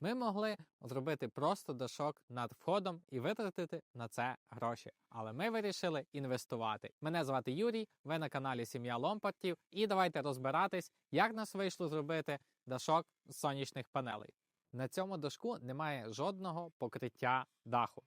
Ми могли зробити просто дашок над входом і витратити на це гроші. Але ми вирішили інвестувати. Мене звати Юрій, ви на каналі Сім'я Ломпартів, і давайте розбиратись, як нас вийшло зробити дашок з сонячних панелей. На цьому дошку немає жодного покриття даху.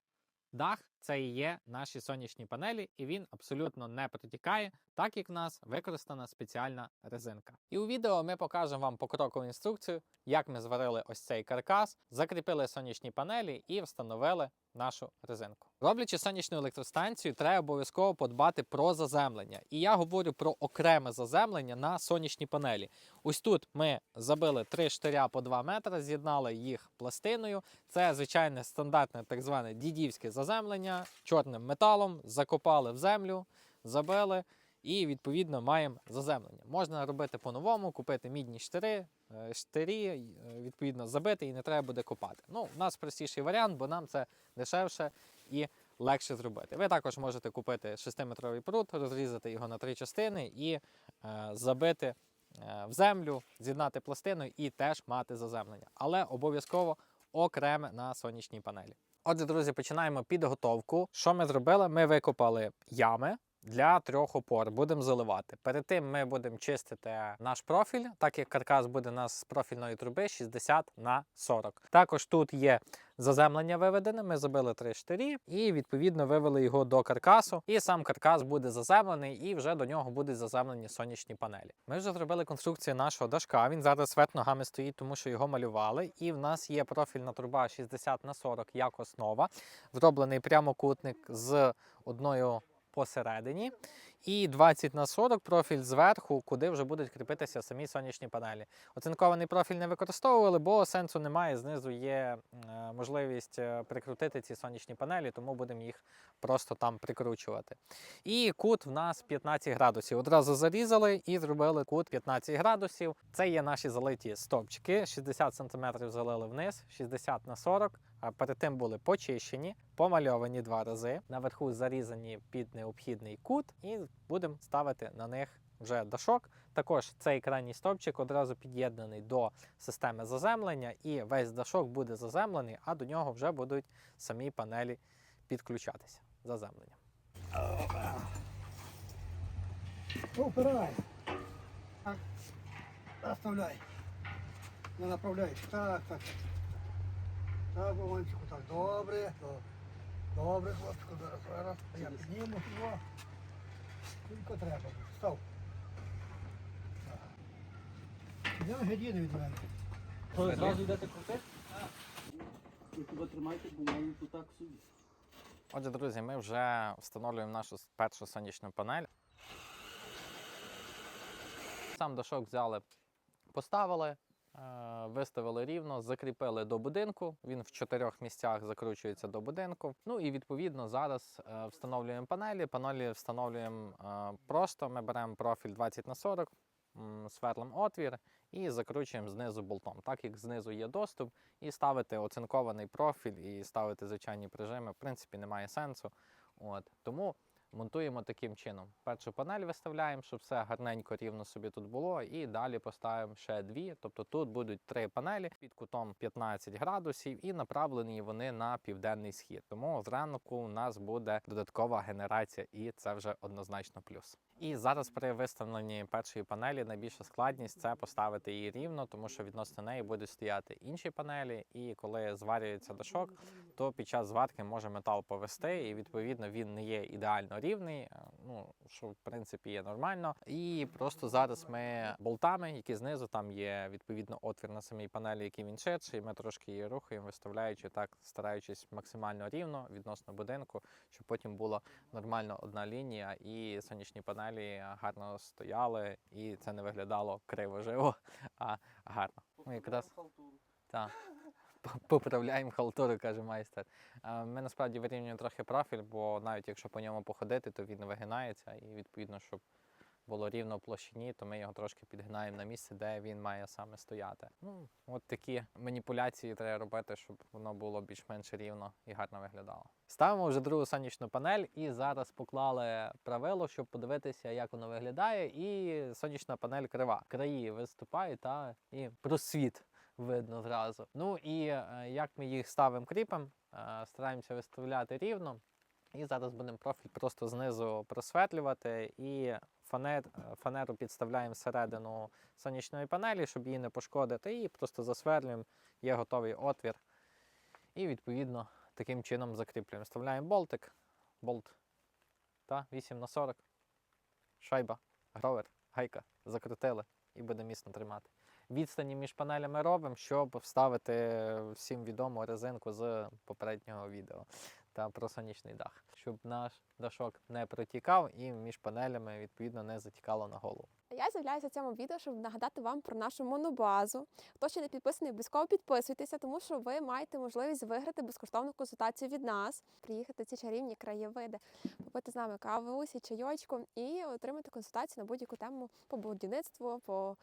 Дах це і є наші сонячні панелі, і він абсолютно не протікає, так як в нас використана спеціальна резинка. І у відео ми покажемо вам покрокову інструкцію, як ми зварили ось цей каркас, закріпили сонячні панелі і встановили нашу резинку. Роблячи сонячну електростанцію, треба обов'язково подбати про заземлення. І я говорю про окреме заземлення на сонячні панелі. Ось тут ми забили три штиря по 2 метри, з'єднали їх пластиною. Це звичайне стандартне так зване дідівське заземлення чорним металом, закопали в землю, забили. І відповідно маємо заземлення. Можна робити по-новому, купити мідні штири, е, штирі, е, відповідно забити і не треба буде копати. Ну, у нас простіший варіант, бо нам це дешевше і легше зробити. Ви також можете купити 6-метровий прут, розрізати його на три частини і е, забити е, в землю, з'єднати пластиною і теж мати заземлення. Але обов'язково окреме на сонячній панелі. Отже, друзі, починаємо підготовку. Що ми зробили? Ми викопали ями. Для трьох опор будемо заливати. Перед тим ми будемо чистити наш профіль, так як каркас буде у нас з профільної труби 60 на 40. Також тут є заземлення виведене. Ми забили три штирі і відповідно вивели його до каркасу. І сам каркас буде заземлений, і вже до нього будуть заземлені сонячні панелі. Ми вже зробили конструкцію нашого дашка. Він зараз вверх ногами стоїть, тому що його малювали. І в нас є профільна труба 60 на 40 як основа, зроблений прямокутник з одною посередині. І 20 на 40 профіль зверху, куди вже будуть кріпитися самі сонячні панелі. Оцинкований профіль не використовували, бо сенсу немає. Знизу є е, можливість е, прикрутити ці сонячні панелі, тому будемо їх просто там прикручувати. І кут в нас 15 градусів. Одразу зарізали і зробили кут 15 градусів. Це є наші залиті стовпчики. 60 см залили вниз, 60 на 40 а перед тим були почищені, помальовані два рази. Наверху зарізані під необхідний кут, і будемо ставити на них вже дашок. Також цей крайній стовпчик одразу під'єднаний до системи заземлення, і весь дашок буде заземлений, а до нього вже будуть самі панелі підключатися. Заземлення. Упирай. Так. Оставляй. Не направляй. Так, так, так. Так, так, добре, добре. Хлопчику, зараз, зараз. Я підніму його. Тільки треба. Став. Я гадіни від мене. Зразу йдете крутити? Ви тебе тримайте, бо маю тут так собі. Отже, друзі, ми вже встановлюємо нашу першу сонячну панель. Сам дошок взяли, поставили, виставили рівно, закріпили до будинку. Він в чотирьох місцях закручується до будинку. Ну і відповідно зараз е, встановлюємо панелі. Панелі встановлюємо е, просто. Ми беремо профіль 20 на 40, м, сверлим отвір і закручуємо знизу болтом. Так як знизу є доступ, і ставити оцинкований профіль і ставити звичайні прижими, в принципі, немає сенсу. От тому монтуємо таким чином. Першу панель виставляємо, щоб все гарненько рівно собі тут було, і далі поставимо ще дві. Тобто тут будуть три панелі під кутом 15 градусів, і направлені вони на південний схід. Тому зранку у нас буде додаткова генерація, і це вже однозначно плюс. І зараз при виставленні першої панелі найбільша складність це поставити її рівно, тому що відносно неї будуть стояти інші панелі. І коли зварюється дошок, то під час зварки може метал повести, і відповідно він не є ідеально рівний. е, Ну що в принципі є нормально. І просто зараз ми болтами, які знизу там є відповідно отвір на самій панелі, який він ширший. Ми трошки її рухаємо, виставляючи так, стараючись максимально рівно відносно будинку, щоб потім була нормально одна лінія, і сонячні панелі гарно стояли, і це не виглядало криво живо, а гарно. Ну, якраз так. Поправляємо халтуру, каже майстер. Е, Ми насправді вирівнюємо трохи профіль, бо навіть якщо по ньому походити, то він вигинається, і відповідно, щоб було рівно в площині, то ми його трошки підгинаємо на місце, де він має саме стояти. Ну, от такі маніпуляції треба робити, щоб воно було більш-менш рівно і гарно виглядало. Ставимо вже другу сонячну панель і зараз поклали правило, щоб подивитися, як воно виглядає. І сонячна панель крива. Краї виступають та і просвіт видно зразу. Ну і е, як ми їх ставимо кріпом, е, стараємося виставляти рівно. І зараз будемо профіль просто знизу просветлювати і фанер, е, фанеру підставляємо всередину сонячної панелі, щоб її не пошкодити, і просто засверлюємо, є готовий отвір. І відповідно таким чином закріплюємо. Вставляємо болтик, болт та 8 на 40 шайба, гровер, гайка, закрутили і буде міцно тримати. Відстані між панелями робимо, щоб вставити всім відому резинку з попереднього відео та про сонячний дах, щоб наш дашок не протікав і між панелями відповідно не затікало на голову. Я з'являюся цьому відео, щоб нагадати вам про нашу монобазу. Хто ще не підписаний, обов'язково підписуйтеся, тому що ви маєте можливість виграти безкоштовну консультацію від нас, приїхати ці чарівні краєвиди, попити з нами кавусі, чайочку і отримати консультацію на будь-яку тему по будівництву, по,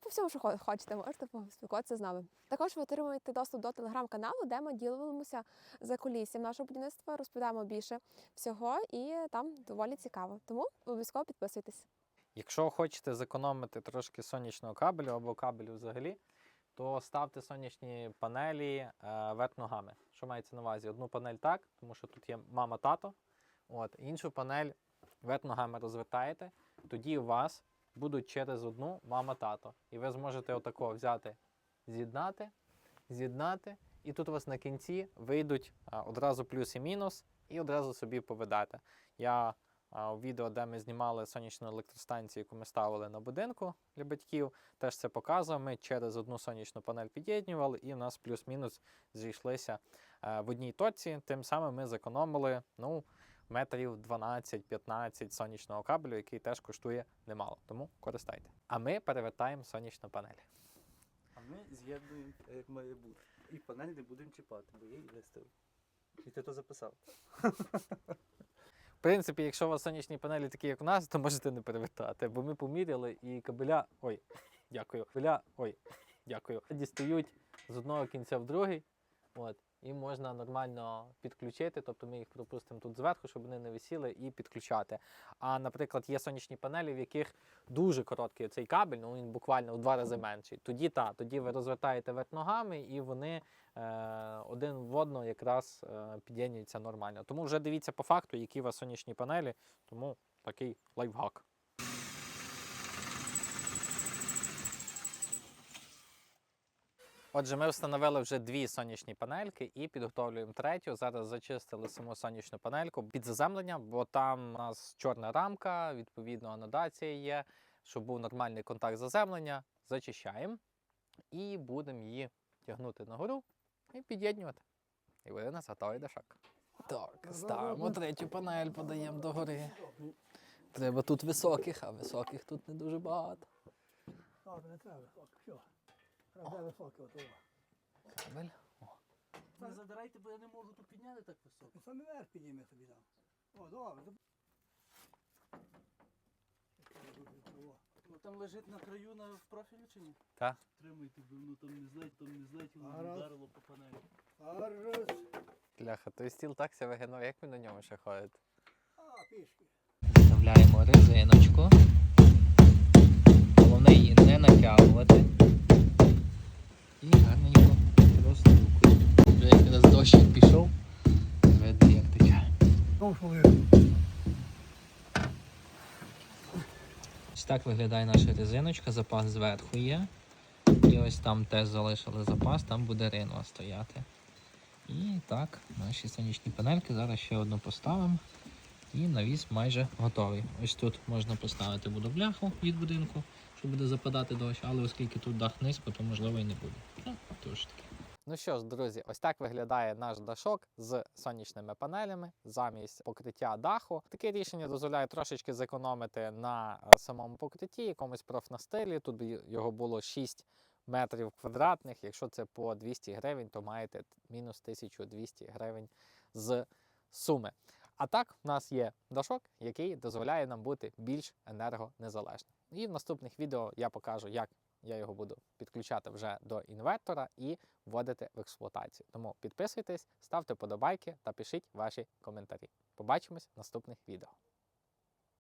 по всьому, що хочете, можете поспілкуватися з нами. Також ви отримуєте доступ до телеграм-каналу, де ми ділимося за куліссям нашого будівництва, розповідаємо більше всього, і там доволі цікаво. Тому обов'язково підписуйтесь. Якщо хочете зекономити трошки сонячного кабелю або кабелю взагалі, то ставте сонячні панелі е, вверх ногами. Що мається на увазі? Одну панель так, тому що тут є мама-тато. От, іншу панель вверх ногами розвертаєте, тоді у вас будуть через одну мама-тато. І ви зможете отако взяти, з'єднати, з'єднати, і тут у вас на кінці вийдуть одразу плюс і мінус, і одразу собі поведете. Я у відео, де ми знімали сонячну електростанцію, яку ми ставили на будинку для батьків, теж це показував. Ми через одну сонячну панель під'єднювали, і у нас плюс-мінус зійшлися е, в одній точці. Тим самим ми зекономили ну, метрів 12-15 сонячного кабелю, який теж коштує немало. Тому користайте. А ми перевертаємо сонячну панель. А ми з'єднуємо, як має бути. І панель не будемо чіпати, бо я її виставив. І ти то записав. В принципі, якщо у вас сонячні панелі такі, як у нас, то можете не перевертати, бо ми поміряли і кабеля. Ой, дякую. Кабеля, ой, дякую. Дістають з одного кінця в другий. От, і можна нормально підключити, тобто ми їх пропустимо тут зверху, щоб вони не висіли, і підключати. А, наприклад, є сонячні панелі, в яких дуже короткий цей кабель, ну він буквально в два рази менший. Тоді та, тоді ви розвертаєте вверх ногами, і вони е, один в одного якраз е, під'єднуються нормально. Тому вже дивіться по факту, які у вас сонячні панелі, тому такий лайфхак. Отже, ми встановили вже дві сонячні панельки і підготовлюємо третю. Зараз зачистили саму сонячну панельку під заземлення, бо там у нас чорна рамка, відповідно, анодація є, щоб був нормальний контакт заземлення. Зачищаємо і будемо її тягнути нагору і під'єднувати. І буде у нас готовий дашок. Так, ставимо третю панель, подаємо догори. Треба тут високих, а високих тут не дуже багато. Так, не треба Треба високе ото. Кабель. Не задирайте, бо я не можу тут підняти так високо. Саме верх підійми собі там. О, добре. О, Ну там лежить на краю на в профілі чи ні? Та. Тримайте, бо воно там не злеть, там не злеть, воно Гаразд. вдарило по панелі. Зараз. Бляха, той стіл так ся вигинув, як ви на ньому ще ходите? А, пішки. Вставляємо резиночку. Головне Що? Ось так виглядає наша резиночка, запас зверху є. І ось там теж залишили запас, там буде ринва стояти. І так, наші сонячні панельки. Зараз ще одну поставимо. І навіс майже готовий. Ось тут можна поставити буду бляху від будинку, що буде западати дощ, але оскільки тут дах низько, то можливо і не буде. Ну, тож таки. Ну що ж, друзі, ось так виглядає наш дашок з сонячними панелями замість покриття даху. Таке рішення дозволяє трошечки зекономити на е, самому покритті, якомусь профнастилі. Тут його було 6 метрів квадратних. Якщо це по 200 гривень, то маєте мінус 1200 гривень з суми. А так, в нас є дашок, який дозволяє нам бути більш енергонезалежним. І в наступних відео я покажу, як я його буду підключати вже до інвертора і вводити в експлуатацію. Тому підписуйтесь, ставте подобайки та пишіть ваші коментарі. Побачимось в наступних відео.